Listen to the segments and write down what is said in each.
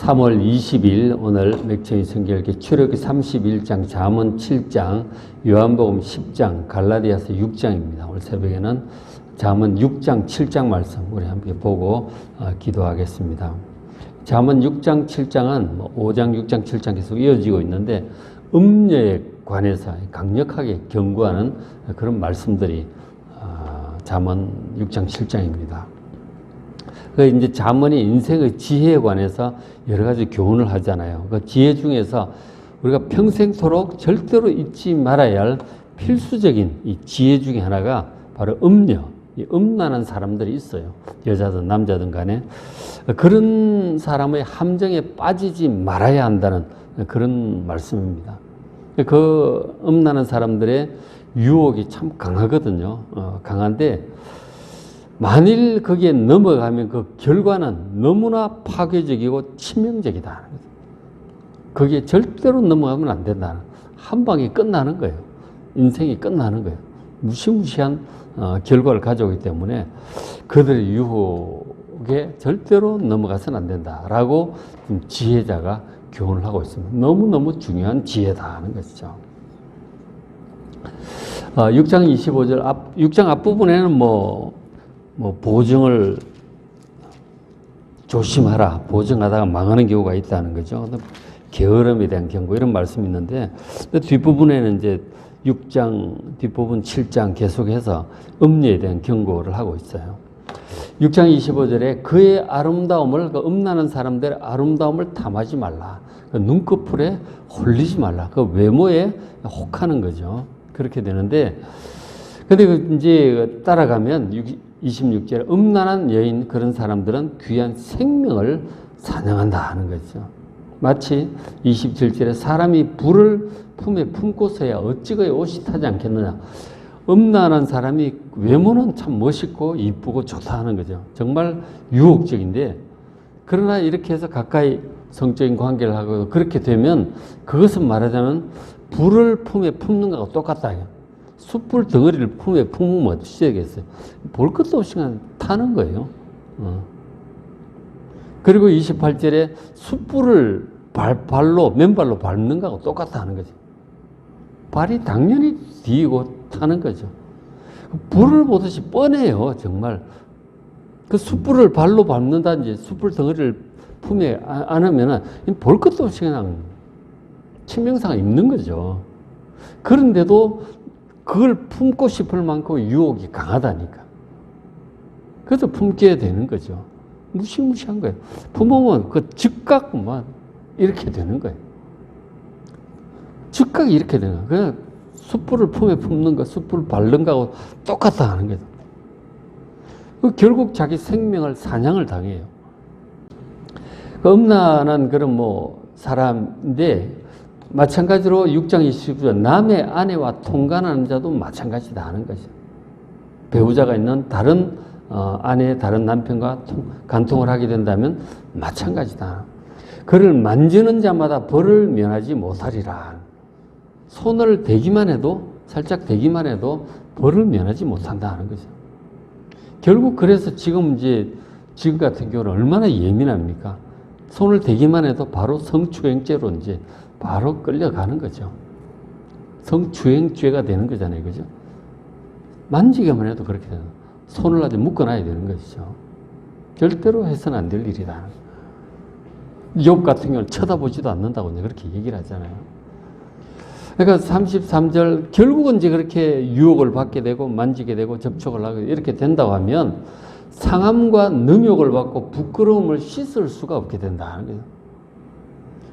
3월 20일 오늘 맥천이 성결기 출애굽기 31장, 잠언 7장, 요한복음 10장, 갈라디아서 6장입니다. 오늘 새벽에는 잠언 6장, 7장 말씀 우리 함께 보고 어, 기도하겠습니다. 잠언 6장, 7장은 뭐 5장, 6장, 7장 계속 이어지고 있는데 음녀에 관해서 강력하게 경고하는 그런 말씀들이 어, 잠언 6장, 7장입니다. 그 이제 자문이 인생의 지혜에 관해서 여러 가지 교훈을 하잖아요. 그 지혜 중에서 우리가 평생토록 절대로 잊지 말아야 할 필수적인 이 지혜 중에 하나가 바로 음녀, 이 음란한 사람들이 있어요. 여자든 남자든 간에 그런 사람의 함정에 빠지지 말아야 한다는 그런 말씀입니다. 그 음란한 사람들의 유혹이 참 강하거든요. 어, 강한데 만일 거기에 넘어가면 그 결과는 너무나 파괴적이고 치명적이다. 거기에 절대로 넘어가면 안 된다. 한 방에 끝나는 거예요. 인생이 끝나는 거예요. 무시무시한 어, 결과를 가져오기 때문에 그들의 유혹에 절대로 넘어가서는 안 된다라고 지혜자가 교훈을 하고 있습니다. 너무너무 중요한 지혜다 하는 것이죠. 어, 6장 25절 앞, 6장 앞부분에는 뭐 뭐 보증을 조심하라. 보증하다가 망하는 경우가 있다는 거죠. 게으름에 대한 경고 이런 말씀이 있는데 뒷부분에는 이제 6장 뒷부분 7장 계속해서 음료에 대한 경고를 하고 있어요. 6장 25절에 그의 아름다움을 그 음란한 사람들의 아름다움을 탐하지 말라. 그 눈꺼풀에 홀리지 말라. 그 외모에 혹하는 거죠. 그렇게 되는데 근데 그 이제 따라가면 26절에 음란한 여인 그런 사람들은 귀한 생명을 사냥한다 하는 거죠. 마치 27절에 사람이 불을 품에 품고서야 어찌거에 옷이 타지 않겠느냐. 음란한 사람이 외모는 참 멋있고 이쁘고 좋다 하는 거죠. 정말 유혹적인데 그러나 이렇게 해서 가까이 성적인 관계를 하고 그렇게 되면 그것은 말하자면 불을 품에 품는 거하고 똑같다. 숯불 덩어리를 품에 품으면 어떻게 되겠어요? 볼 것도 없이 그냥 타는 거예요. 어. 그리고 28절에 숯불을 발, 발로, 맨발로 밟는 거하고 똑같다는 거죠. 발이 당연히 뒤고 타는 거죠. 불을 보듯이 뻔해요, 정말. 그 숯불을 발로 밟는다든지 숯불 덩어리를 품에 안 하면은 볼 것도 없이 그냥 치명상을 입는 거죠. 그런데도 그걸 품고 싶을 만큼 유혹이 강하다니까. 그래서 품게 되는 거죠. 무시무시한 거예요. 품으면 그 즉각만 이렇게 되는 거예요. 즉각 이렇게 되는 거예요. 그냥 숯불을 품에 품는 거, 숯불을 바른 거하고 똑같다 하는 거죠. 그 결국 자기 생명을 사냥을 당해요. 그 음란한 그런 뭐 사람인데 마찬가지로 6장 29절 남의 아내와 통간하는 자도 마찬가지다 하는 거죠. 배우자가 있는 다른 어, 아내, 다른 남편과 통, 간통을 하게 된다면 마찬가지다. 그를 만지는 자마다 벌을 면하지 못하리라. 손을 대기만 해도 살짝 대기만 해도 벌을 면하지 못한다 하는 거죠. 결국 그래서 지금 이제 지금 같은 경우는 얼마나 예민합니까? 손을 대기만 해도 바로 성추행죄로 이제 바로 끌려가는 거죠. 성추행죄가 되는 거잖아요. 그죠? 만지기만 해도 그렇게 되는 손을 아주 묶어놔야 되는 것이죠. 절대로 해서는 안 될 일이다. 욥 같은 경우는 쳐다보지도 않는다고 그렇게 얘기를 하잖아요. 그러니까 33절 결국은 이제 그렇게 유혹을 받게 되고 만지게 되고 접촉을 하고 이렇게 된다고 하면 상함과 능욕을 받고 부끄러움을 씻을 수가 없게 거예요.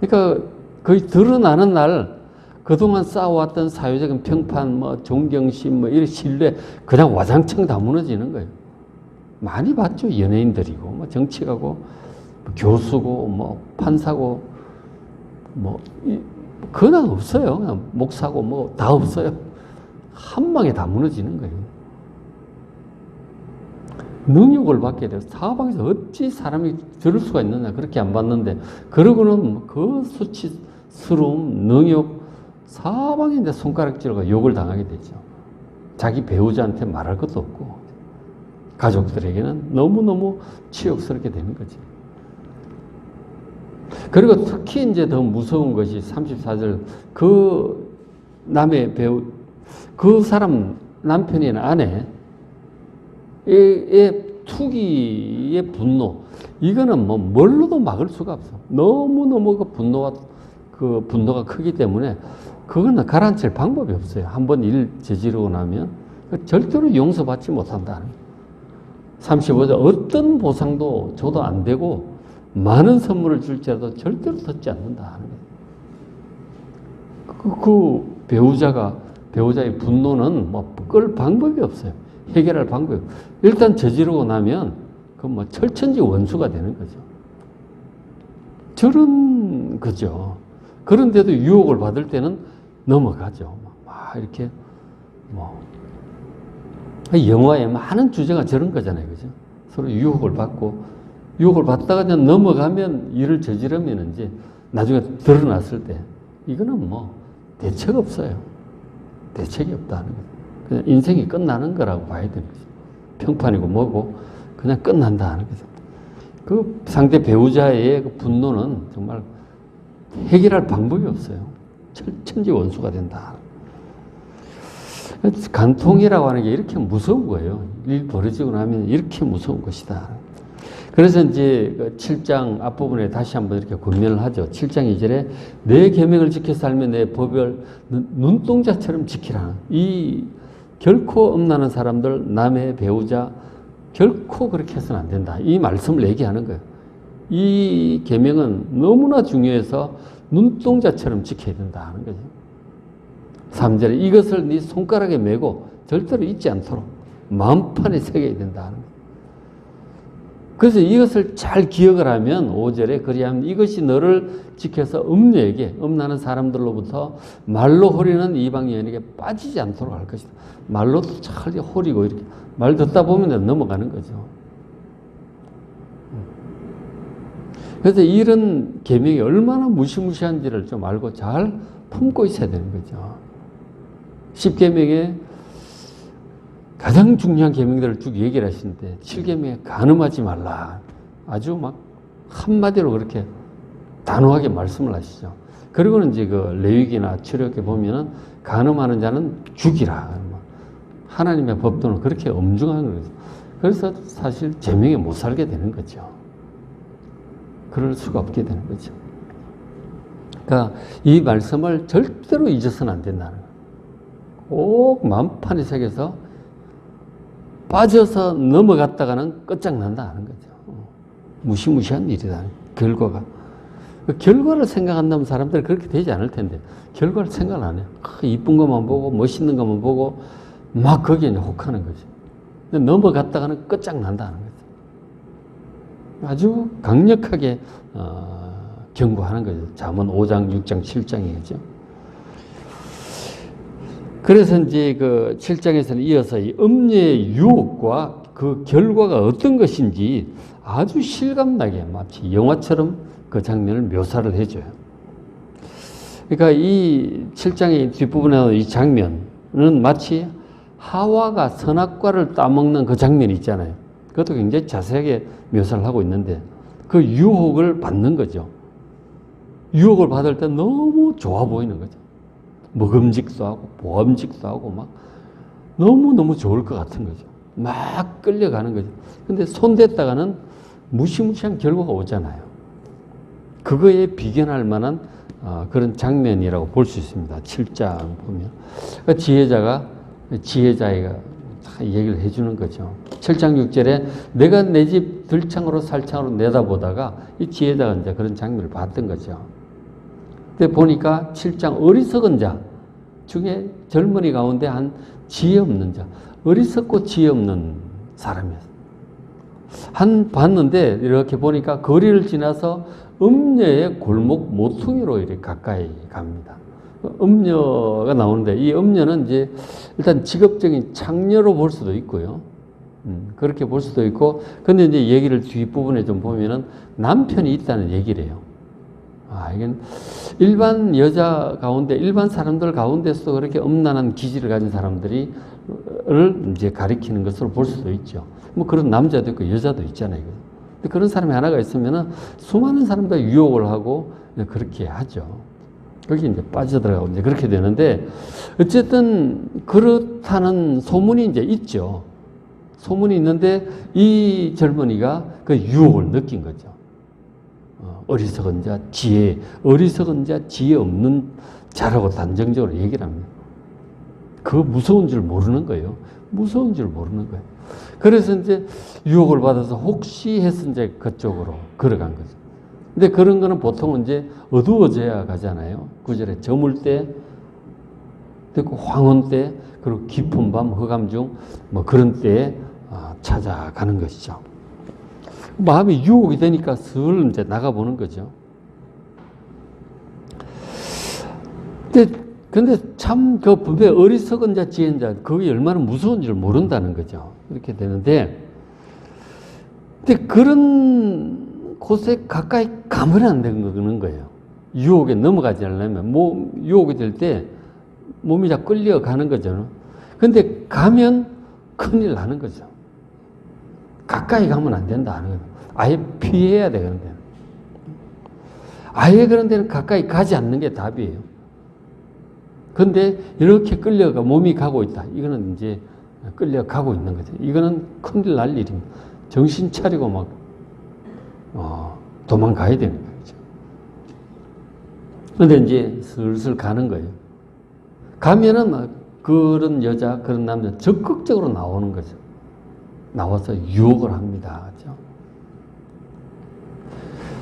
그러니까 거의 드러나는 날 그동안 쌓아왔던 사회적인 평판, 뭐 존경심, 뭐 이런 신뢰 그냥 와장창 다 무너지는 거예요. 많이 봤죠 연예인들이고 뭐 정치가고 뭐 교수고 뭐 판사고 뭐 그냥 없어요. 그냥 목사고 뭐 다 없어요. 한 방에 다 무너지는 거예요. 능욕을 받게 돼서 사방에서 어찌 사람이 들을 수가 있느냐 그렇게 안 받는데 그러고는 그 수치 스러움 능욕 이제 손가락질과 욕을 당하게 되죠. 자기 배우자한테 말할 것도 없고 가족들에게는 너무너무 치욕스럽게 되는 거지. 그리고 특히 이제 더 무서운 것이 34절 그 남의 배우 그 사람 남편이나 아내 의 투기의 분노 이거는 뭐 뭘로도 막을 수가 없어 너무 너무 그 분노가 그 분노가 크기 때문에 그거는 가라앉힐 방법이 없어요 한번 일 저지르고 나면 절대로 용서받지 못한다는 35절 어떤 보상도 줘도 안 되고 많은 선물을 줄지라도 절대로 듣지 않는다 하는 거예요. 그, 그 배우자가 배우자의 분노는 뭐 끌 방법이 없어요. 해결할 방법이 없어요. 일단 저지르고 나면 그뭐 철천지 원수가 되는 거죠. 저런 거죠. 그런데도 유혹을 받을 때는 넘어가죠. 막 이렇게 뭐 영화에 많은 주제가 저런 거잖아요. 그죠? 서로 유혹을 받고 유혹을 받다가 그냥 넘어가면 일을 저지르면 이제 나중에 드러났을 때 이거는 뭐 대책 없어요. 대책이 없다는 거죠. 그냥 인생이 끝나는 거라고 봐야 되는 거죠. 평판이고 뭐고 그냥 끝난다 하는 거죠. 그 상대 배우자의 그 분노는 정말 해결할 방법이 없어요. 천지 원수가 된다. 간통이라고 하는 게 이렇게 무서운 거예요. 일 벌어지고 나면 이렇게 무서운 것이다. 그래서 이제 그 7장 앞부분에 다시 한번 이렇게 권면을 하죠. 7장 2절에 내 계명을 지켜 살면 내 법을 눈동자처럼 지키라. 이 결코 엄나는 사람들 남의 배우자 결코 그렇게 해서는 안 된다. 이 말씀을 얘기하는 거예요. 이 계명은 너무나 중요해서 눈동자처럼 지켜야 된다 하는 거죠. 3절에 이것을 네 손가락에 메고 절대로 잊지 않도록 마음판에 새겨야 된다 하는 거예요. 그래서 이것을 잘 기억을 하면 5절에 그리하면 이것이 너를 지켜서 음녀에게 음나는 사람들로부터 말로 호리는 이방 여인에게 빠지지 않도록 할 것이다. 말로도 잘 호리고 이렇게 말 듣다 보면 넘어가는 거죠. 그래서 이런 계명이 얼마나 무시무시한지를 좀 알고 잘 품고 있어야 되는 거죠. 10계명에 가장 중요한 계명들을 쭉 얘기를 하시는데 7계명에 간음하지 말라. 아주 막 한마디로 그렇게 단호하게 말씀을 하시죠. 그리고는 이제 그 레위기나 출애굽에 보면은 간음하는 자는 죽이라. 하나님의 법도는 그렇게 엄중한 거죠. 그래서 사실 제명에 못 살게 되는 거죠. 그럴 수가 없게 되는 거죠. 그러니까 이 말씀을 절대로 잊어서는 안 된다는 거예요. 꼭 마음판에 새겨서 빠져서 넘어갔다가는 끝장난다 하는 거죠. 무시무시한 일이다. 결과가. 그 결과를 생각한다면 사람들은 그렇게 되지 않을 텐데 결과를 생각 안 해요. 이쁜 것만 보고 멋있는 것만 보고 막 거기에 혹하는 거죠. 넘어갔다가는 끝장난다 하는 거죠. 아주 강력하게 어, 경고하는 거죠. 잠언 5장, 6장, 7장이죠. 그래서 이제 그 7장에서는 이어서 이 음녀의 유혹과 그 결과가 어떤 것인지 아주 실감나게 마치 영화처럼 그 장면을 묘사를 해줘요. 그러니까 이 7장의 뒷부분에 이 장면은 마치 하와가 선악과를 따먹는 그 장면이 있잖아요. 그것도 굉장히 자세하게 묘사를 하고 있는데 그 유혹을 받는 거죠. 유혹을 받을 때 너무 좋아 보이는 거죠. 먹음직도 하고 보험직도 하고 막 너무너무 좋을 것 같은 거죠. 막 끌려가는 거죠. 근데 손댔다가는 무시무시한 결과가 오잖아요. 그거에 비견할 만한 어, 그런 장면이라고 볼 수 있습니다. 7장 보면. 그 지혜자가, 지혜자가 얘기를 해주는 거죠. 7장 6절에 내가 내 집 들창으로 살창으로 내다보다가 이 지혜자가 이제 그런 장면을 봤던 거죠. 근데 보니까 7장 어리석은 자 중에 젊은이 가운데 한 지혜 없는 자, 어리석고 지혜 없는 사람이었어요. 한 봤는데 이렇게 보니까 거리를 지나서 음녀의 골목 모퉁이로 이렇게 가까이 갑니다. 음녀가 나오는데 이 음녀는 이제 일단 직업적인 창녀로 볼 수도 있고요. 음, 그렇게 볼 수도 있고, 근데 이제 얘기를 뒷부분에 좀 보면은 남편이 있다는 얘기래요. 아, 이건 일반 여자 가운데, 일반 사람들 가운데서도 그렇게 엄난한 기질을 가진 사람들이, 를 이제 가리키는 것으로 볼 수도 있죠. 뭐 그런 남자도 있고 여자도 있잖아요. 근데 그런 사람이 하나가 있으면은 수많은 사람들 유혹을 하고 그렇게 하죠. 거기 이제 빠져들어가고 이제 그렇게 되는데 어쨌든 그렇다는 소문이 이제 있죠. 소문이 있는데 이 젊은이가 그 유혹을 느낀 거죠. 어, 어리석은 자, 지혜, 어리석은 자, 지혜 없는 자라고 단정적으로 얘기를 합니다. 그 무서운 줄 모르는 거예요. 무서운 줄 모르는 거예요. 그래서 이제 유혹을 받아서 혹시 해서 이제 그쪽으로 걸어간 거죠. 근데 그런 거는 보통은 이제 어두워져야 가잖아요. 구절에 저물 때, 황혼 때, 그리고 깊은 밤, 허감 중, 뭐 그런 때에 아, 찾아가는 것이죠. 마음이 유혹이 되니까 슬 이제 나가보는 거죠. 근데, 근데 참그 분배 어리석은 자, 지혜인 자, 그게 얼마나 무서운 줄 모른다는 거죠. 이렇게 되는데, 근데 그런 곳에 가까이 가면 안 되는 거예요. 유혹에 넘어가지 않으려면, 몸, 유혹이 될 때 몸이 다 끌려가는 거죠. 근데 가면 큰일 나는 거죠. 가까이 가면 안 된다 하는 거예요. 아예 피해야 되는데. 아예 그런 데는 가까이 가지 않는 게 답이에요. 근데 이렇게 끌려가 몸이 가고 있다. 이거는 이제 끌려가고 있는 거죠. 이거는 큰일 날 일입니다. 정신 차리고 막 어, 도망가야 되는 거죠. 근데 이제 슬슬 가는 거예요. 가면은 막 그런 여자, 그런 남자 적극적으로 나오는 거죠. 나와서 유혹을 합니다. 그죠?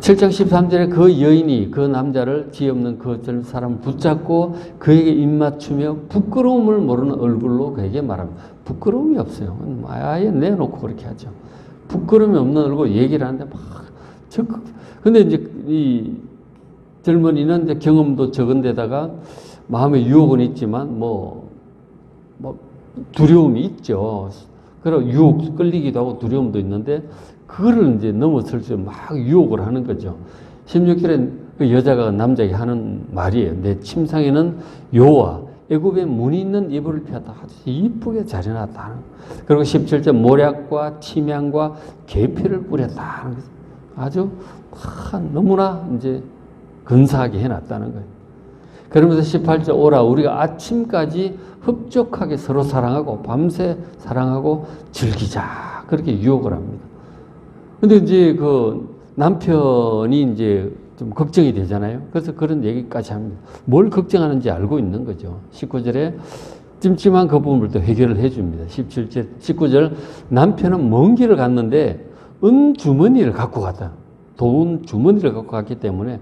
7장 13절에 그 여인이 그 남자를 지혜 없는 그 사람을 붙잡고 그에게 입맞추며 부끄러움을 모르는 얼굴로 그에게 말합니다. 부끄러움이 없어요. 아예 내놓고 그렇게 하죠. 부끄러움이 없는 얼굴 얘기를 하는데 막 적극. 근데 이제 이 젊은이는 이제 경험도 적은 데다가 마음에 유혹은 있지만 뭐, 뭐 두려움이 있죠. 그리고 유혹 끌리기도 하고 두려움도 있는데 그거를 이제 넘어설 수 막 유혹을 하는 거죠. 16절에 그 여자가 남자에게 하는 말이에요. 내 침상에는 요와 애굽의 무늬 있는 이불을 펴다 아주 이쁘게 자려놨다. 그리고 17절 모략과 침향과 계피를 뿌렸다. 아주 너무나 이제 근사하게 해놨다는 거예요. 그러면서 18절 오라 우리가 아침까지 흡족하게 서로 사랑하고 밤새 사랑하고 즐기자 그렇게 유혹을 합니다. 근데 이제 그 남편이 이제 좀 걱정이 되잖아요. 그래서 그런 얘기까지 합니다. 뭘 걱정하는지 알고 있는 거죠. 19절에 찜찜한 그 부분을 또 해결을 해 줍니다. 17절, 19절 남편은 먼 길을 갔는데 은 주머니를 갖고 갔다. 돈 주머니를 갖고 갔기 때문에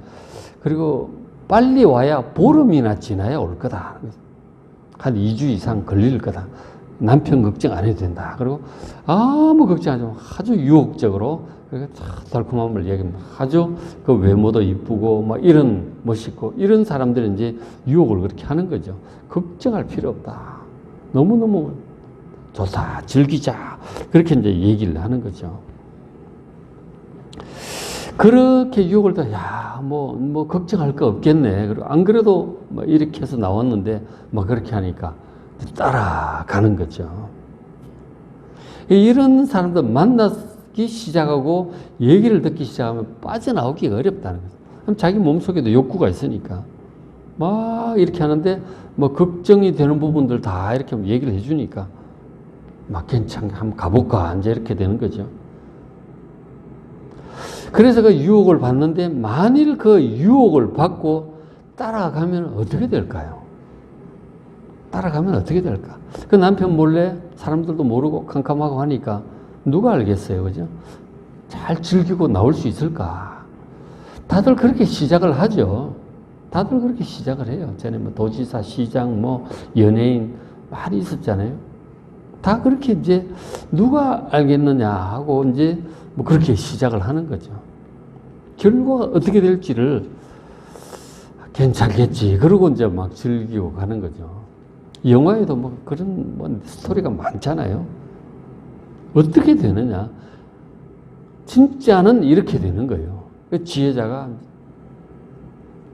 그리고 빨리 와야 보름이나 지나야 올 거다. 한 2주 이상 걸릴 거다. 남편 걱정 안 해도 된다. 그리고 아무 걱정하지 마. 아주 유혹적으로 달콤함을 얘기합니다. 아주 그 외모도 이쁘고 막 이런 멋있고 이런 사람들은 이제 유혹을 그렇게 하는 거죠. 걱정할 필요 없다. 너무너무 좋다. 즐기자. 그렇게 이제 얘기를 하는 거죠. 그렇게 유혹을 다, 야, 뭐, 뭐, 걱정할 거 없겠네. 그리고 안 그래도 뭐 이렇게 해서 나왔는데, 뭐 그렇게 하니까 따라가는 거죠. 이런 사람들 만나기 시작하고 얘기를 듣기 시작하면 빠져나오기가 어렵다는 거죠. 그럼 자기 몸속에도 욕구가 있으니까. 막 이렇게 하는데, 뭐 걱정이 되는 부분들 다 이렇게 얘기를 해주니까, 막 괜찮게 한번 가볼까. 이제 이렇게 되는 거죠. 그래서 그 유혹을 받는데 만일 그 유혹을 받고 따라가면 어떻게 될까요? 따라가면 어떻게 될까? 그 남편 몰래 사람들도 모르고 캄캄하고 하니까 누가 알겠어요, 그죠? 잘 즐기고 나올 수 있을까? 다들 그렇게 시작을 하죠. 다들 그렇게 시작을 해요. 전에 뭐 도지사, 시장, 뭐 연예인 많이 있었잖아요. 다 그렇게 이제 누가 알겠느냐 하고 이제 뭐 그렇게 시작을 하는 거죠. 결과가 어떻게 될지를 괜찮겠지. 그러고 이제 막 즐기고 가는 거죠. 영화에도 뭐 그런 뭐 스토리가 많잖아요. 어떻게 되느냐? 진짜는 이렇게 되는 거예요. 그 지혜자가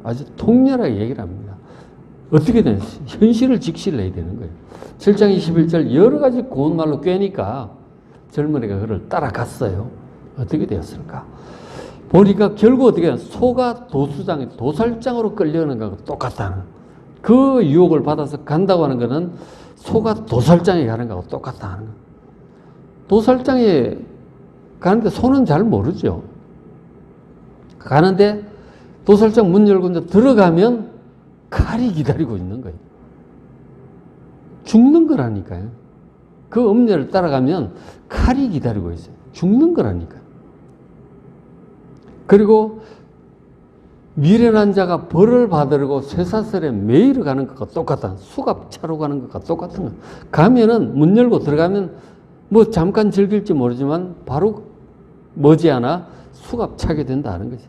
아주 통렬하게 얘기를 합니다. 어떻게 되냐? 현실을 직시를 해야 되는 거예요. 7장 21절 여러 가지 고운 말로 꿰니까 젊은이가 그를 따라갔어요. 어떻게 되었을까? 보니까 결국 어떻게 소가 도수장, 도살장으로 끌려가는 거하고 똑같다는 그 유혹을 받아서 간다고 하는 것은 소가 도살장에 가는 거하고 똑같다는 거. 도살장에 가는데 소는 잘 모르죠. 가는데 도살장 문 열고 이제 들어가면 칼이 기다리고 있는 거예요. 죽는 거라니까요. 그 음료를 따라가면 칼이 기다리고 있어요. 죽는 거라니까요. 그리고 미련한 자가 벌을 받으려고 쇠사슬에 매일 가는 것과 똑같다. 수갑 차로 가는 것과 똑같은 거. 가면은 문 열고 들어가면 뭐 잠깐 즐길지 모르지만 바로 머지않아 수갑 차게 된다는 거죠.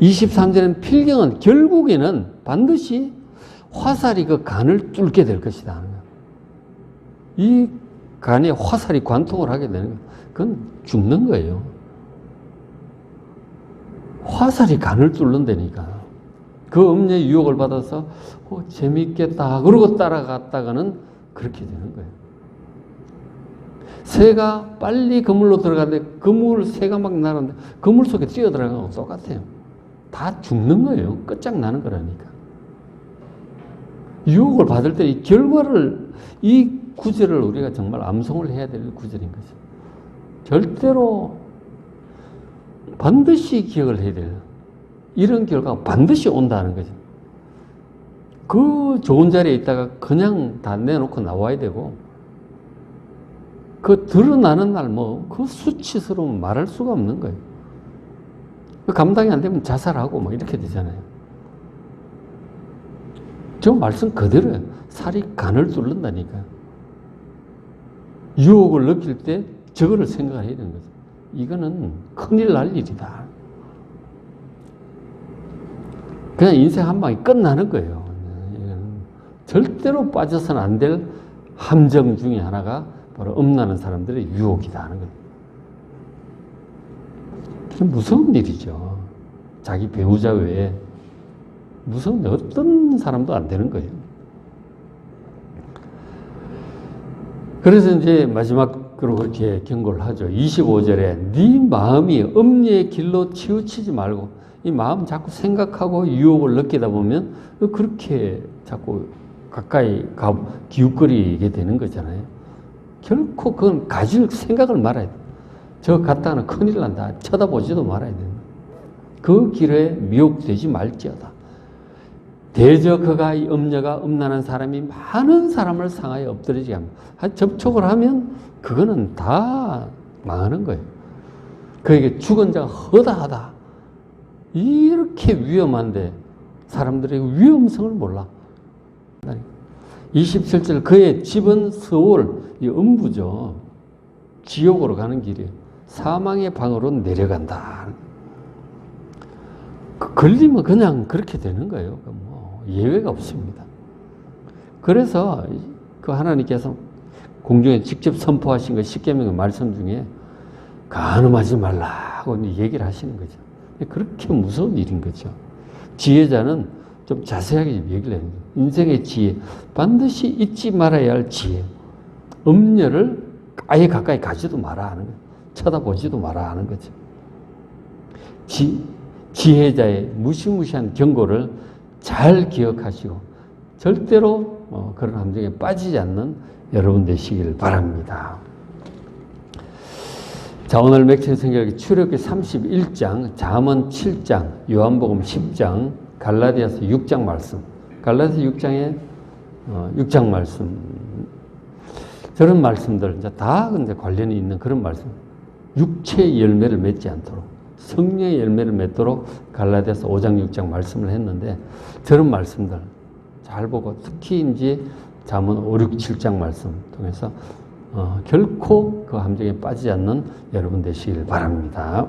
23절엔 필경은 결국에는 반드시 화살이 그 간을 뚫게 될 것이다. 이 간에 화살이 관통을 하게 되는 거예요. 그건 죽는 거예요. 화살이 간을 뚫는다니까. 그 음료의 유혹을 받아서 어, 재밌겠다. 그러고 따라갔다가는 그렇게 되는 거예요. 새가 빨리 그물로 들어가는데 그물 새가 막 나는데 그물 속에 뛰어 들어가는 거 똑같아요. 다 죽는 거예요. 끝장나는 거라니까. 유혹을 받을 때 이 결과를 이 구절을 우리가 정말 암송을 해야 될 구절인 거죠. 절대로 반드시 기억을 해야 돼요. 이런 결과가 반드시 온다는 거죠. 그 좋은 자리에 있다가 그냥 다 내놓고 나와야 되고, 그 드러나는 날 뭐, 그 수치스러움 말할 수가 없는 거예요. 그 감당이 안 되면 자살하고 뭐 이렇게 되잖아요. 저 말씀 그대로예요. 살이 간을 뚫는다니까. 유혹을 느낄 때 저거를 생각해야 되는 거죠. 이거는 큰일 날 일이다. 그냥 인생 한 방이 끝나는 거예요. 절대로 빠져서는 안 될 함정 중에 하나가 바로 음란한 사람들의 유혹이다 하는 거예요. 좀 무서운 일이죠. 자기 배우자 외에 무서운 어떤 사람도 안 되는 거예요. 그래서 이제 마지막 으로 그렇게 경고를 하죠. 25절에 네 마음이 음녀의 길로 치우치지 말고 이 마음 자꾸 생각하고 유혹을 느끼다 보면 그렇게 자꾸 가까이 가, 기웃거리게 되는 거잖아요. 결코 그건 가질 생각을 말아야 돼. 저 갔다가는 큰일 난다. 쳐다보지도 말아야 돼. 그 길에 미혹되지 말지어다. 대저 그가 이 음녀가 음란한 사람이 많은 사람을 상하여 엎드리게 합니다. 접촉을 하면 그거는 다 망하는 거예요. 그에게 죽은 자가 허다하다. 이렇게 위험한데 사람들의 위험성을 몰라. 27절 그의 집은 서울, 이 음부죠. 지옥으로 가는 길이에요. 사망의 방으로 내려간다. 그 걸리면 그냥 그렇게 되는 거예요. 뭐 예외가 없습니다. 그래서 그 하나님께서 공중에 직접 선포하신 그 십계명의 말씀 중에 간음하지 말라고 얘기를 하시는 거죠. 그렇게 무서운 일인 거죠. 지혜자는 좀 자세하게 얘기를 해요. 인생의 지혜. 반드시 잊지 말아야 할 지혜. 음녀를 아예 가까이 가지도 마라 하는 거예요. 쳐다보지도 마라 하는 거죠. 지, 지혜자의 무시무시한 경고를 잘 기억하시고 절대로 어, 그런 함정에 빠지지 않는 여러분 되시길 바랍니다. 자, 오늘 맥체 성경이 출애굽기 31장, 잠언 7장, 요한복음 10장, 갈라디아서 6장 말씀. 갈라디아서 6장에 어, 6장 말씀. 저런 말씀들 이제 다 근데 관련이 있는 그런 말씀. 육체의 열매를 맺지 않도록 성령의 열매를 맺도록 갈라디아서 5장 6장 말씀을 했는데 저런 말씀들 잘 보고 특히 이제 잠언 5, 6, 7장 말씀 통해서 어, 결코 그 함정에 빠지지 않는 여러분 되시길 바랍니다.